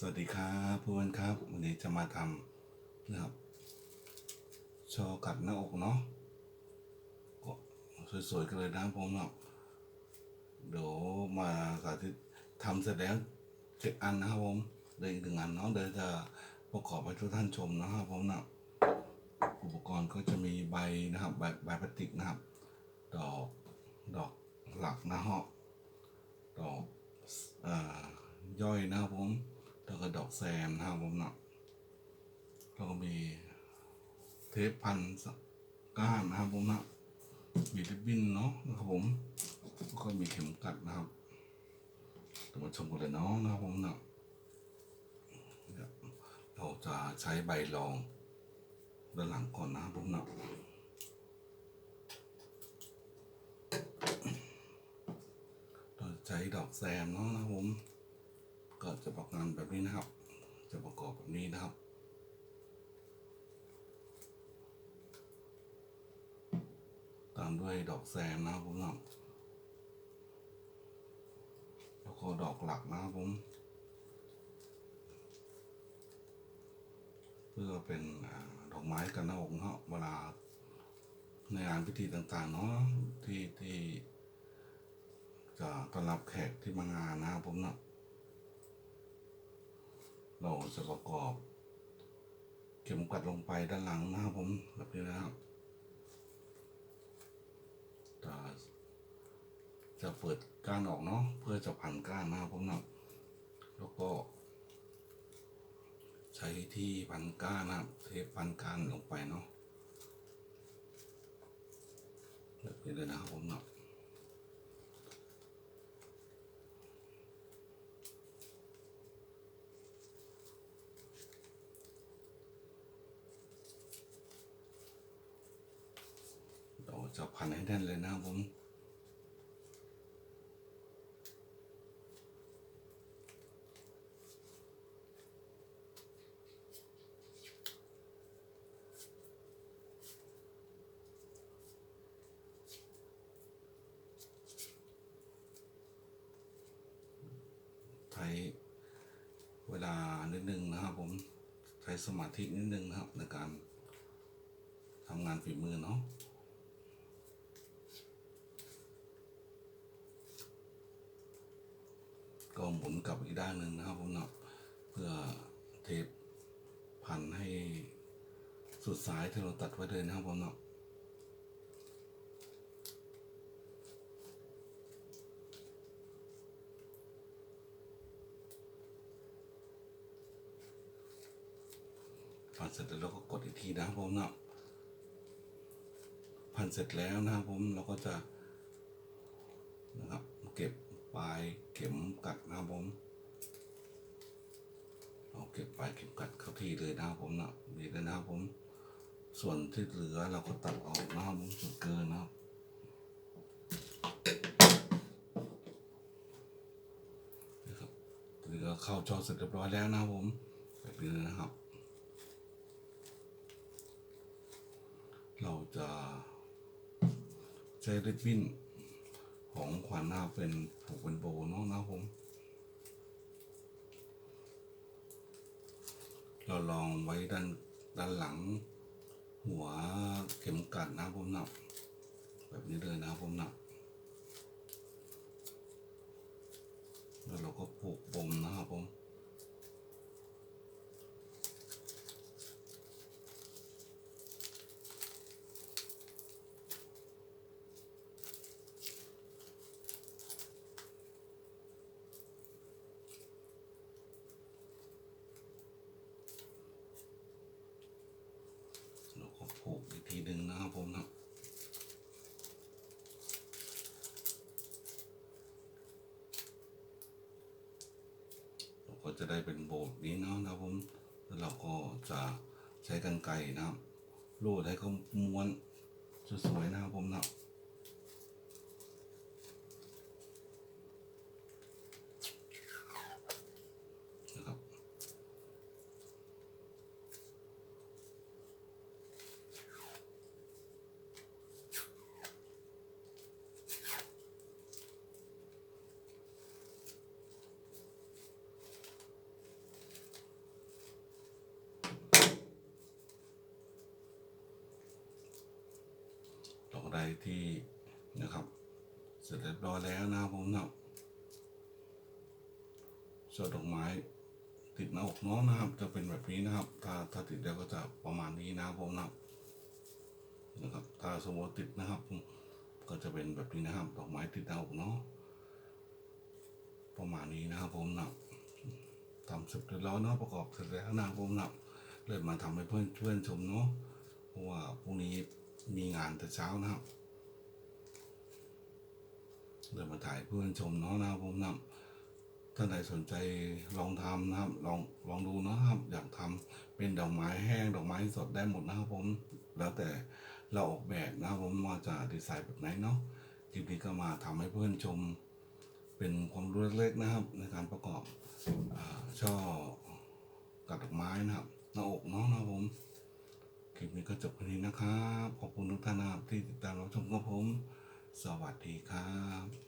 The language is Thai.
สวัสดีครับเพื่อนครับ วันนี้จะมาทำนะครับโชว์กัดหน้าอกเนาะก็สวยๆกันเลยนะผมเนาะเดี๋ยวมาสาธิตทำเสร็จแล้วเจ็ดอันนะครับผมเดี๋ยวอีกหนึ่งอันเนาะเดี๋ยวจะประกอบให้ทุกท่านชมนะครับผมเนาะอุปกรณ์ก็จะมีใบนะครับใบใบพลาสติกนะครับ ดอกดอกหลักนะฮะดอกเอ่อย่อยนะครับผม แล้วก็ดอกแซมนะครับผมเนาะแล้วก็มีเทปพันก้านนะครับผมเนาะมีริบบิ้นเนาะนะครับผมแล้วก็มีเข็มกัดนะครับเรามาชมกันเลยเนาะนะครับผมเนาะเดี๋ยวเราจะใช้ใบรองด้านหลังก่อนนะครับผมเนาะเราใช้ดอกแซมเนาะนะครับผม ก็จะประกอบแบบนี้นะครับ จะประกอบแบบนี้นะครับตามด้วยดอกแซมนะครับผมนะแล้วก็ดอกหลักนะครับผม เพื่อเป็นดอกไม้กันหน้าอกเนาะเวลาในงานพิธีต่างๆเนาะที่ที่จะต้อนรับแขกที่มางานนะครับผมเนาะ เราจะประกอบ เข็มกลัดลงไปด้านหลังนะครับผมแบบนี้นะครับจะจะเปิดก้านออกเนาะเพื่อจะพันก้านนะครับผมนะแล้วก็ ใช้ที่พันก้านนะครับเทปพันก้านลงไปเนาะแบบนี้เลยนะครับผมนะ เรา จะพันให้แน่นเลยนะครับผมใช้เวลานิดนึงนะครับผมใช้สมาธินิดนึงนะครับในการทำงานฝีมือเนาะ ก็หมุนกลับอีกด้านหนึ่งนะครับผมเนาะเพื่อเทปพันให้สุดสายที่เราตัดไว้เลยนะครับผมเนาะพันเสร็จแล้วเราก็กดอีกทีนะครับผมเนาะพันเสร็จแล้วนะครับผมเราก็จะนะครับเก็บปลาย เข็มกัดนะครับผมเอาเก็บปลายเข็มกัดเข้าที่เลยนะครับผมนะดีเลยนะครับผม ส่วนที่เหลือเราก็ตัดออกนะครับผมส่วนเกินนะครับนะครับเหลือเข้าจอเสร็จเรียบร้อยแล้วนะครับผมแบบนี้เลยนะครับ เราจะใช้ริบบิ้นของขวัญนะครับเป็นผูกเป็นโบ นะครับผม เราลองไว้ด้านด้านหลัง หัวเข็มกัดนะครับผมหนักแบบนี้เลยนะครับผมหนักแล้วเราก็ผูกปมนะครับผม ผูกอีกทีหนึ่งนะครับผมนะเราก็จะได้เป็นโบดนี้นะนะครับผมแล้วเราก็จะใช้กันไก่นะครับรูดให้เขาม้วนสวยๆนะครับผมนะ ที่นะครับ เสร็จเรียบร้อยแล้วนะครับผมนะช่อดอกไม้ติดหน้าอกน้องนะครับ จะเป็นแบบนี้นะครับ ถ้าถ้าติดแล้วก็จะประมาณนี้นะครับผมนะนะครับ ถ้าสมมติติดนะครับผมก็จะเป็นแบบนี้นะครับ ดอกไม้ติดหน้าอกเนาะประมาณนี้นะครับผมนะทำเสร็จเรียบร้อยเนาะประกอบเสร็จแล้วนะผมนะเลยมาทำให้เพื่อนเพื่อนชมเนาะเพราะว่าพรุ่งนี้มีงานแต่เช้านะครับ เดินมาถ่ายเพื่อนชมเนาะนะครับผมนะท่านใดสนใจลองทำนะครับ ลองลองดูนะครับ อยากทำเป็นดอกไม้แห้งดอกไม้สดได้หมดนะครับผม แล้วแต่เราออกแบบนะครับผมว่าจะดีไซน์แบบไหนเนาะคลิปนี้ก็มาทำให้เพื่อนชม เป็นความรู้เล็กๆนะครับ ในการประกอบอช่อกัดดอกไม้นะครับหน้าอกเนาะนะครับผมคลิปนี้ก็จบแค่นี้นะครับ ขอบคุณทุกท่านนะครับที่ติดตามรับชมกับผม สวัสดีครับ